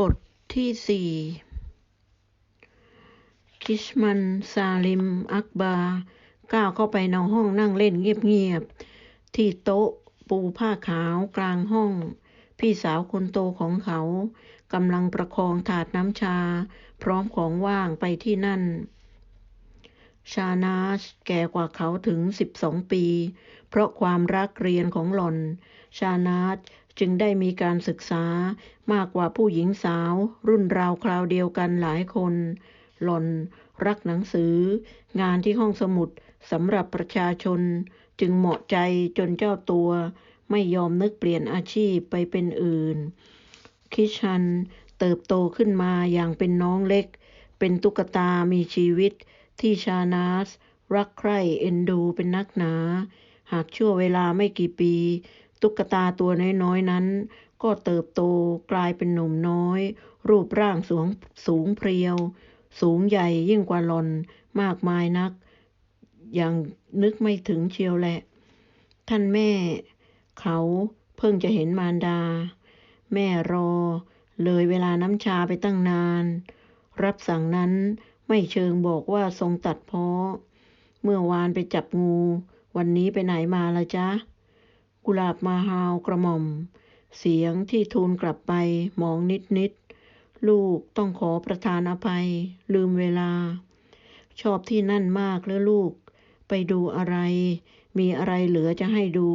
บทที่สี่คิชมันซาลิม อักบา ก้าวเข้าไปในห้องนั่งเล่นเงียบๆ ที่โต๊ะปูผ้าขาวกลางห้อง พี่สาวคนโตของเขากำลังประคองถาดน้ำชา พร้อมของว่างไปที่นั่น ชานาชแก่กว่าเขาถึงสิบสองปี เพราะความรักเรียนของหล่อน ชานาชจึงได้มีการศึกษามากกว่าผู้หญิงสาว รุ่นราวคราวเดียวกันหลายคน หล่อน รักหนังสือ งานที่ห้องสมุดสำหรับประชาชน จึงเหมาะใจจนเจ้าตัว ไม่ยอมนึกเปลี่ยนอาชีพไปเป็นอื่น คิชันเติบโตขึ้นมาอย่างเป็นน้องเล็ก เป็นตุ๊กตามีชีวิตที่ชานาส รักใคร่เอ็นดูเป็นนักหนา หากชั่วเวลาไม่กี่ปี ตุ๊กตาตัวน้อยๆนั้น ก็เติบโตกลายเป็นหนุ่มน้อย รูปร่างสูงสูงเพรียว สูงใหญ่ยิ่งกว่าหลอนมากมายนัก อย่างนึกไม่ถึงเชียวแหละ ท่านแม่ เขาเพิ่งจะเห็นมารดา แม่รอ เลยเวลาน้ำชาไปตั้งนาน รับสั่งนั้นไม่เชิงบอกว่าทรงตัดเพาะ เมื่อวานไปจับงู วันนี้ไปไหนมาละจ๊ะ กุหลาบมาฮาวกระหม่อม เสียงที่ทูลกลับไปมองนิดนิด ลูกต้องขอประทานอภัย ลืมเวลา ชอบที่นั่นมากแล้วลูก ไปดูอะไร มีอะไรเหลือจะให้ดู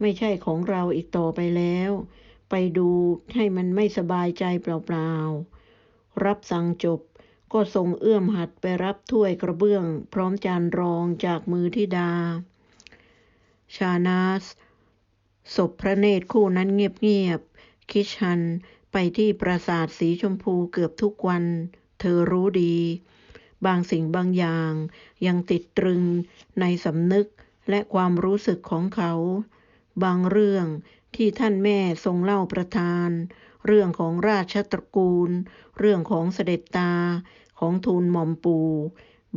ไม่ใช่ของเราอีกต่อไปแล้ว ไปดูให้มันไม่สบายใจเปล่าๆ รับสั่งจบก็ทรงเอื้อมหัดไปรับถ้วยกระเบื้อง พร้อมจานรองจากมือทิดา ชานาส ศพพระเนตรคู่นั้นเงียบๆ คิชันไปที่ปราสาทสีชมพูเกือบทุกวัน เธอรู้ดี บางสิ่งบางอย่าง ยังติดตรึงในสำนึกและความรู้สึกของเขา บางเรื่องที่ท่านแม่ทรงเล่าประทาน เรื่องของราชตระกูล เรื่องของเสด็จตาของทูลหม่อมปู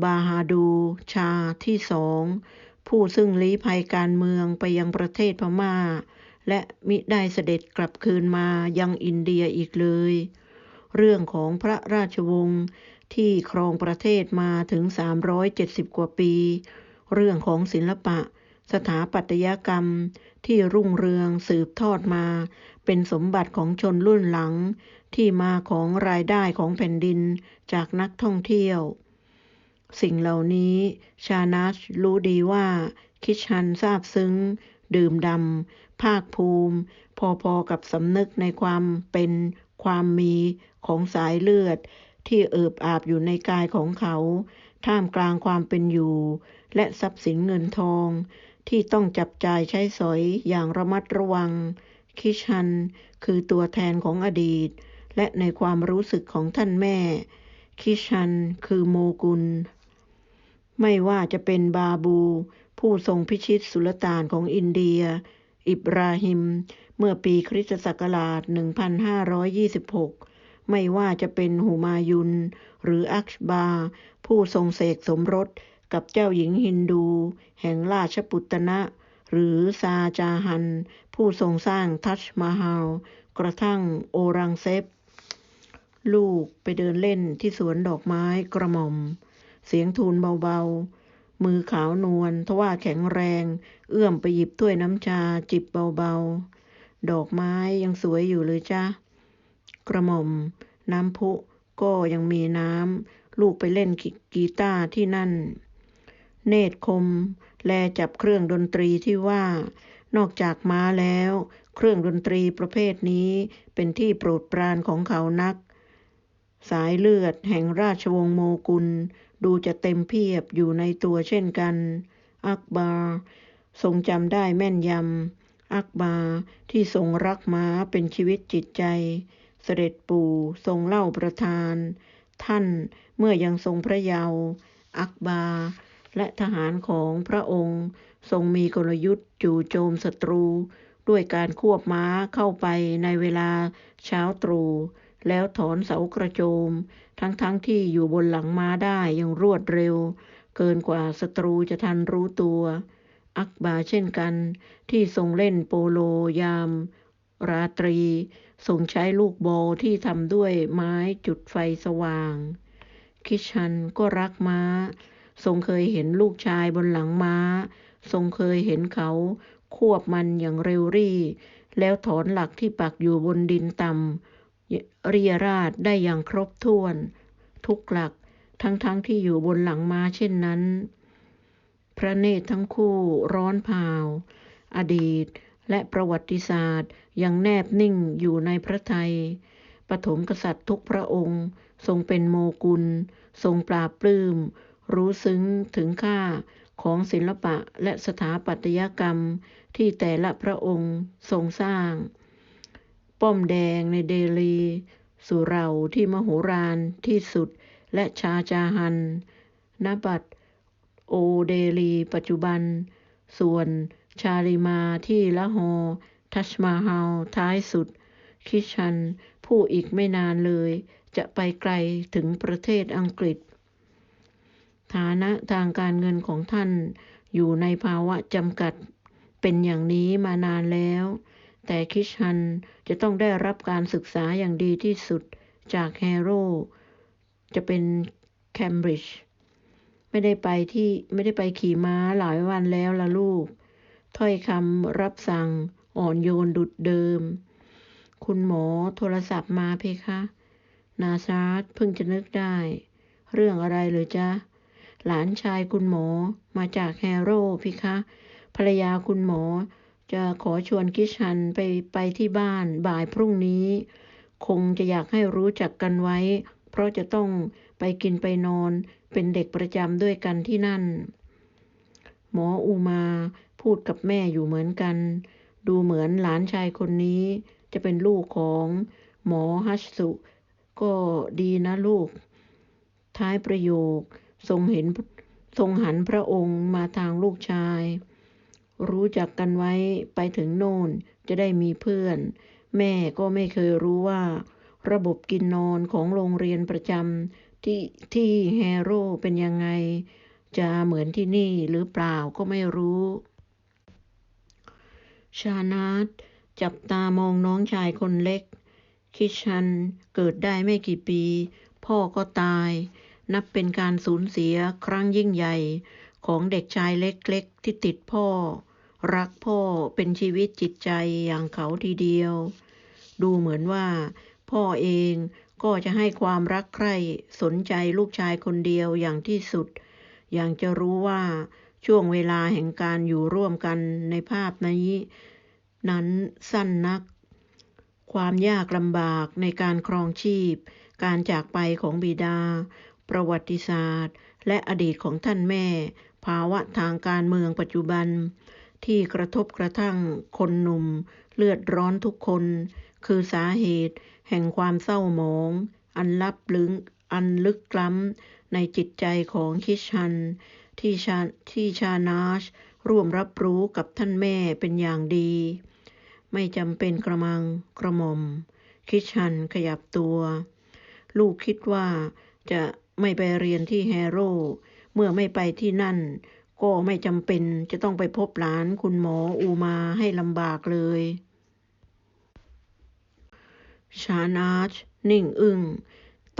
บาฮาดูชาที่สอง ผู้ซึ่งลี้ภัยการเมืองไปยังประเทศพม่า และมิได้เสด็จกลับคืนมายังอินเดียอีกเลย เรื่องของพระราชวงศ์ที่ครองประเทศมาถึง 370 กว่าปี เรื่องของศิลปะ สถาปัตยกรรมที่รุ่งเรืองสืบทอดมา เป็นสมบัติของชนรุ่นหลังที่มาของรายได้ของแผ่นดินจากนักท่องเที่ยว สิ่งเหล่านี้ชานัชรู้ดีว่า คิชันทราบซึ้ง ดื่มดำภาคภูมิ พอๆกับสำนึกในความเป็นความมีของสายเลือด ที่เอิบอาบอยู่ในกายของเขา ท่ามกลางความเป็นอยู่ และทรัพย์สินเงินทอง ที่ต้องจับจ่ายใช้สอยอย่างระมัดระวัง คิชันคือตัวแทนของอดีต และในความรู้สึกของท่านแม่ คิชันคือโมกุล ไม่ว่าจะเป็นบาบู ผู้ทรงพิชิตสุลต่านของอินเดีย อิบราฮิม เมื่อปีคริสตศักราช 1526 ไม่ว่าจะเป็นหูมายุน หรืออักบา ผู้ทรงเสกสมรสกับเจ้าหญิงฮินดู แห่งราชปุตนะ หรือซาจาฮัน ผู้ทรงสร้างทัชมาฮาลกระทั่งโอรังเซฟ ลูกไปเดินเล่นที่สวนดอกไม้กระหม่อม เสียงทูลเบาๆ มือขาวนวลทว่าแข็งแรง เอื้อมไปหยิบถ้วยน้ำชาจิบเบาๆ ดอกไม้ยังสวยอยู่เลยจ้ะกระหม่อม น้ำพุก็ยังมีน้ำ ลูกไปเล่นกีตาร์ที่นั่น เนตรคม แลจับเครื่องดนตรีที่ว่า นอกจากม้าแล้ว เครื่องดนตรีประเภทนี้เป็นที่โปรดปรานของเขานัก สายเลือดแห่งราชวงศ์โมกุล ดูจะเต็มเพียบอยู่ในตัวเช่นกัน อักบาทรงจำได้แม่นยำ อักบาที่ทรงรักม้าเป็นชีวิตจิตใจ เสด็จปู่ทรงเล่าประทาน ท่านเมื่อยังทรงพระเยาว์อักบาและทหารของพระองค์ ทรงมีกลยุทธ์จู่โจมศัตรู ด้วยการควบม้าเข้าไปในเวลาเช้าตรู่ แล้วถอนเสากระโจม ทั้งๆทที่อยู่บนหลังม้าได้อย่างรวดเร็ว เกินกว่าศัตรูจะทันรู้ตัว อักบาเช่นกันที่ทรงเล่นโปโลยาม ราตรีทรงใช้ลูกโบที่ทำด้วยไม้จุดไฟสว่าง คิชันก็รักม้า ทรงเคยเห็นลูกชายบนหลังม้า ทรงเคยเห็นเขาควบมันอย่างเร็วรี่ แล้วถอนหลักที่ปักอยู่บนดินต่ำ เรียราดได้อย่างครบถ้วน ทุกหลักทั้งๆทที่อยู่บนหลังม้าเช่นนั้น พระเนตรทั้งคู่ร้อนเผาอดีตและประวัติศาสตร์ยังแนบนิ่งอยู่ในพระไทย ปฐมกษัตริย์ทุกพระองค์ทรงเป็นโมกุล ทรงปราบปลื้ม รู้ซึ้งถึงค่าของศิลปะและสถาปัตยกรรมที่แต่ละพระองค์ทรงสร้าง ป้อมแดงในเดลี สุเราที่มโหฬารที่สุดและชาจาฮันนบัตโอเดลี ปัจจุบัน ส่วนชาลิมาที่ละฮอทัชมาฮาลท้ายสุด คิชัน ผู้อีกไม่นานเลย จะไปไกลถึงประเทศอังกฤษ ฐานะทางการเงินของท่านอยู่ในภาวะจำกัดเป็นอย่างนี้มานานแล้ว แต่คิชันจะต้องได้รับการศึกษาอย่างดีที่สุดจากแฮโร่จะเป็นแคมบริดจ์ไม่ได้ไปที่ไม่ได้ไปขี่ม้าหลายวันแล้วละลูก ถ้อยคำรับสั่งอ่อนโยนดุดเดิม คุณหมอโทรศัพท์มาเพคะ นาซาร์เพิ่งจะนึกได้ เรื่องอะไรเลยจ๊ะ หลานชายคุณหมอมาจากแฮโร่พคะ ภรรยาคุณหมอ จะขอชวนกิชันไปไปที่บ้านบ่ายพรุ่งนี้ คงจะอยากให้รู้จักกันไว้ เพราะจะต้องไปกินไปนอนเป็นเด็กประจำด้วยกันที่นั่น หมออูมาพูดกับแม่อยู่เหมือนกัน ดูเหมือนหลานชายคนนี้ จะเป็นลูกของหมอฮัสสุ ก็ดีนะลูก ท้ายประโยคทรงเห็นทรงหันพระองค์มาทางลูกชาย รู้จักกันไว้ไปถึงโน่นจะได้มีเพื่อน แม่ก็ไม่เคยรู้ว่า ระบบกินนอนของโรงเรียนประจำที่ที่แฮโร่เป็นยังไง จะเหมือนที่นี่หรือเปล่าก็ไม่รู้ ชานาตจับตามองน้องชายคนเล็ก คิชันเกิดได้ไม่กี่ปี พ่อก็ตาย นับเป็นการสูญเสียครั้งยิ่งใหญ่ ของเด็กชายเล็กๆที่ติดพ่อ รักพ่อเป็นชีวิตจิตใจอย่างเขาทีเดียว ดูเหมือนว่า พ่อเองก็จะให้ความรักใคร่สนใจลูกชายคนเดียวอย่างที่สุด อย่างจะรู้ว่าช่วงเวลาแห่งการอยู่ร่วมกันในภาพนี้ นั้นสั้นนัก ความยากลำบากในการครองชีพ การจากไปของบิดา ประวัติศาสตร์ และอดีตของท่านแม่ ภาวะทางการเมืองปัจจุบัน ที่กระทบกระทั่งคนหนุ่ม เลือดร้อนทุกคน คือสาเหตุ แห่งความเศร้าหมอง อันลับลึกอันลึกล้ำในจิตใจของคิชัน ที่ชาที่ชานาชร่วมรับรู้กับท่านแม่เป็นอย่างดี ไม่จำเป็นกระมังกระหม่อม คิชันขยับตัว ลูกคิดว่าจะ ไม่ไปเรียนที่แฮโร่เมื่อไม่ไปที่นั่น ก็ไม่จำเป็นจะต้องไปพบหลานคุณหมออูมาให้ลำบากเลยชานาชนิ่งอึง้ง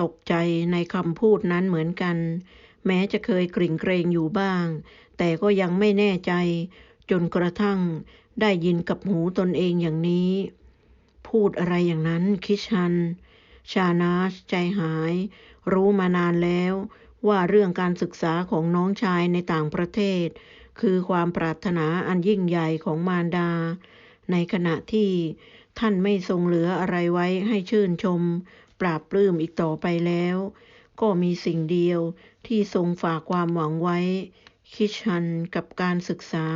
ตกใจในคำพูดนั้นเหมือนกัน แม้จะเคยกริ่งเกรงอยู่บ้าง แต่ก็ยังไม่แน่ใจ จนกระทั่งได้ยินกับหูตนเองอย่างนี้ พูดอะไรอย่างนั้นคิชัน ชานาชใจหาย รู้มานานแล้วว่าเรื่องการศึกษาของน้องชายในต่างประเทศ คือความปรารถนาอันยิ่งใหญ่ของมารดา ในขณะที่ท่านไม่ทรงเหลืออะไรไว้ให้ชื่นชม ปราบปลื้มอีกต่อไปแล้ว ก็มีสิ่งเดียวที่ทรงฝากความหวังไว้ คิชันกับการศึกษา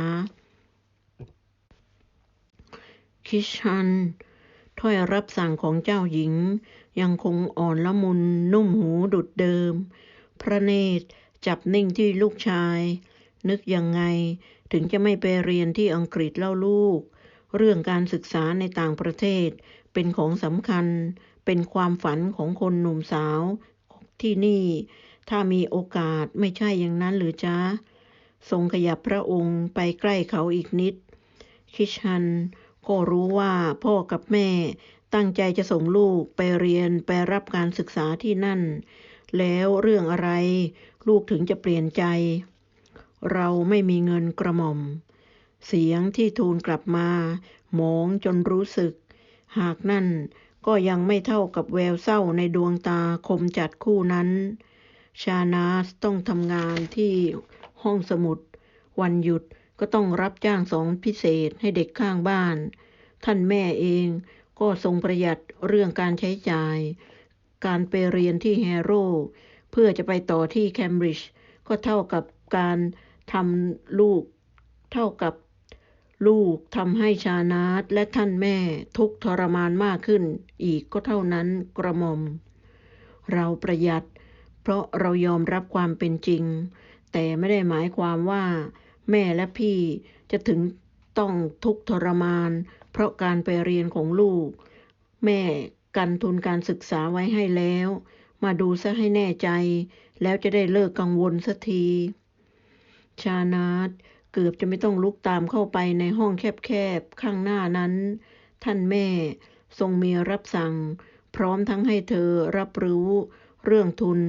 คิชัน ถ้อยรับสั่งของเจ้าหญิง ยังคงอ่อนละมุนนุ่มหูดุดเดิม พระเนตรจับนิ่งที่ลูกชาย นึกยังไงถึงจะไม่ไปเรียนที่อังกฤษเล่าลูก เรื่องการศึกษาในต่างประเทศเป็นของสำคัญ เป็นความฝันของคนหนุ่มสาวที่นี่ ถ้ามีโอกาสไม่ใช่อย่างนั้นหรือจ๊ะทรงขยับพระองค์ไปใกล้เขาอีกนิด คิชัน ก็รู้ว่าพ่อกับแม่ตั้งใจจะส่งลูกไปเรียนไปรับการศึกษาที่นั่น แล้วเรื่องอะไรลูกถึงจะเปลี่ยนใจ เราไม่มีเงินกระหม่อม เสียงที่ทูลกลับมา หมองจนรู้สึก หากนั่นก็ยังไม่เท่ากับแววเศร้าในดวงตาคมจัดคู่นั้น ชานาสต้องทำงานที่ห้องสมุด วันหยุด ก็ต้องรับจ้างสอนพิเศษให้เด็กข้างบ้าน ท่านแม่เองก็ทรงประหยัดเรื่องการใช้จ่าย การไปเรียนที่แฮโร่เพื่อจะไปต่อที่เคมบริดจ์ก็เท่ากับการทำลูก เท่ากับลูกทำให้ชานาตและท่านแม่ทุกทรมานมากขึ้น อีกก็เท่านั้นกระหม่อม เราประหยัด เพราะเรายอมรับความเป็นจริง แต่ไม่ได้หมายความว่า แม่และพี่จะถึงต้องทุกข์ทรมาน เพราะการไปเรียนของลูก แม่กันทุนการศึกษาไว้ให้แล้ว มาดูซะให้แน่ใจ แล้วจะได้เลิกกังวลสักที ชานาตเกือบจะไม่ต้องลุกตามเข้าไปในห้องแคบๆ ข้างหน้านั้น ท่านแม่ทรงมีรับสั่ง พร้อมทั้งให้เธอรับรู้เรื่องทุน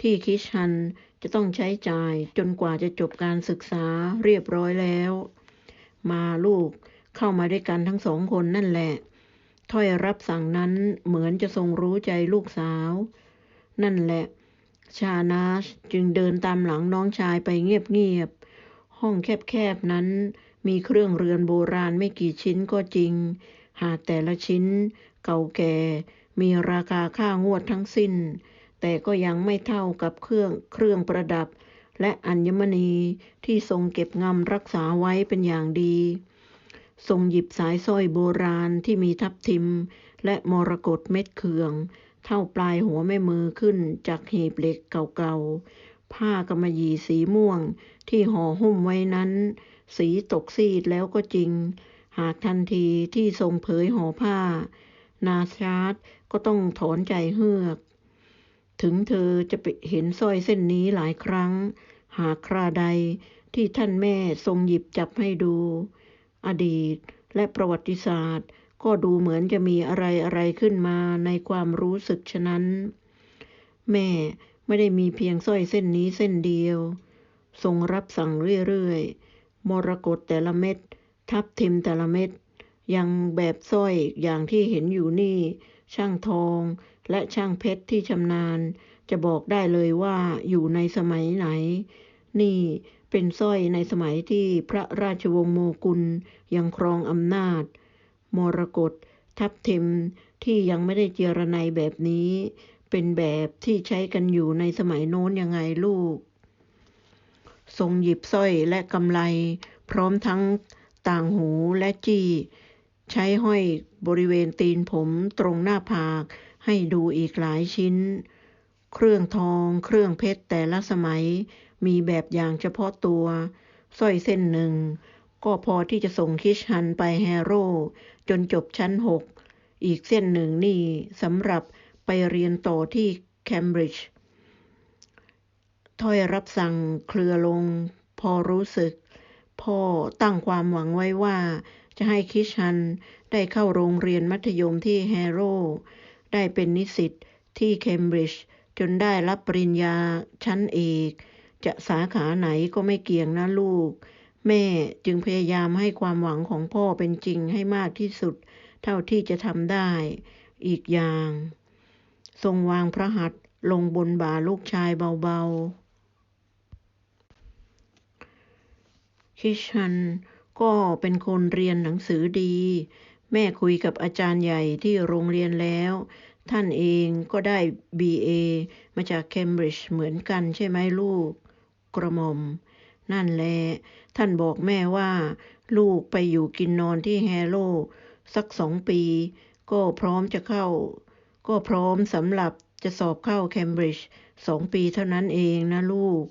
ที่คิชัน จะต้องใช้จ่ายจนกว่าจะจบการศึกษาเรียบร้อยแล้ว มาลูกเข้ามาด้วยกันทั้งสองคนนั่นแหละ ถ้อยรับสั่งนั้นเหมือนจะทรงรู้ใจลูกสาว นั่นแหละ ชานาชจึงเดินตามหลังน้องชายไปเงียบๆห้องแคบๆนั้นมีเครื่องเรือนโบราณไม่กี่ชิ้นก็จริง หากแต่ละชิ้น เก่าแก่ มีราคาค่างวดทั้งสิ้น แต่ก็ยังไม่เท่ากับเครื่องเครื่องประดับ และอัญมณีที่ทรงเก็บงำรักษาไว้เป็นอย่างดี ทรงหยิบสายสร้อยโบราณที่มีทับทิม และมรกตเม็ดเขือง เท่าปลายหัวแม่มือขึ้นจากหีบเหล็กเก่าๆ ผ้ากำมะหยี่สีม่วงที่ห่อหุ้มไว้นั้น สีตกซีดแล้วก็จริง หากทันทีที่ทรงเผยห่อผ้า นาชาร์ดก็ต้องถอนใจเฮือก ถึงเธอจะไปเห็นสร้อยเส้นนี้หลายครั้ง หากคราใดที่ท่านแม่ทรงหยิบจับให้ดู อดีตและประวัติศาสตร์ ก็ดูเหมือนจะมีอะไรอะไรขึ้นมาในความรู้สึกฉะนั้น แม่ไม่ได้มีเพียงสร้อยเส้นนี้เส้นเดียว ทรงรับสั่งเรื่อยๆมรกตแต่ละเม็ดทับทิมแต่ละเม็ดยังแบบสร้อยอย่างที่เห็นอยู่นี่ ช่างทอง และช่างเพชรที่ชำนาญ จะบอกได้เลยว่าอยู่ในสมัยไหน นี่เป็นสร้อยในสมัยที่พระราชวงศ์โมกุลยังครองอำนาจ มรกตทับทิมที่ยังไม่ได้เจรไนแบบนี้ เป็นแบบที่ใช้กันอยู่ในสมัยโน้นยังไงลูก ทรงหยิบสร้อยและกำไล พร้อมทั้งต่างหูและจี้ ใช้ห้อยบริเวณตีนผมตรงหน้าผาก ให้ดูอีกหลายชิ้น เครื่องทอง เครื่องเพชรแต่ละสมัยมีแบบอย่างเฉพาะตัวสร้อยเส้นหนึ่ง ก็พอที่จะส่งคิชฮันไปแฮโร่จนจบชั้นหกอีกเส้นหนึ่งนี่สำหรับไปเรียนต่อที่เคมบริดจ์ถ้อยรับสั่งเคลือลง พอรู้สึก พ่อตั้งความหวังไว้ว่า จะให้คิชฮันได้เข้าโรงเรียนมัธยมที่แฮโร่ ได้เป็นนิสิตที่เคมบริดจ์จนได้รับปริญญาชั้นเอก จะสาขาไหนก็ไม่เกี่ยงนะลูก แม่จึงพยายามให้ความหวังของพ่อเป็นจริงให้มากที่สุด เท่าที่จะทำได้ อีกอย่าง ทรงวางพระหัตถ์ลงบนบ่าลูกชายเบาๆ คิชันก็เป็นคนเรียนหนังสือดี แม่คุยกับอาจารย์ใหญ่ที่โรงเรียนแล้ว ท่านเองก็ได้ B.A. มาจากเคมบริดจ์เหมือนกันใช่ไหมลูก กระหม่อม นั่นแหละ ท่านบอกแม่ว่า ลูกไปอยู่กินนอนที่แฮโลสักสองปี ก็พร้อมจะเข้า ก็พร้อมสำหรับจะสอบเข้าเคมบริดจ์สองปีเท่านั้นเองนะลูก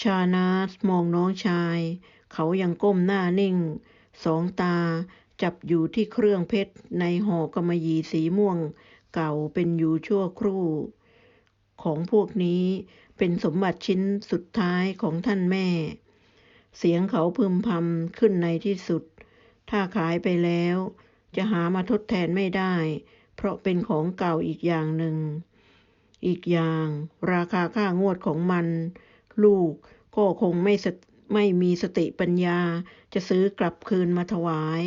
ชานาสมองน้องชาย เขายังก้มหน้านิ่ง สองตา จับอยู่ที่เครื่องเพชรในห่อกำมะหยี่สีม่วงเก่าเป็นอยู่ชั่วครู่ ของพวกนี้เป็นสมบัติชิ้นสุดท้ายของท่านแม่ เสียงเขาพึมพำขึ้นในที่สุด ถ้าขายไปแล้ว จะหามาทดแทนไม่ได้ เพราะเป็นของเก่าอีกอย่างหนึ่ง อีกอย่างราคาค่างวดของมัน ลูกก็คงไม่ไม่มีสติปัญญาจะซื้อกลับคืนมาถวาย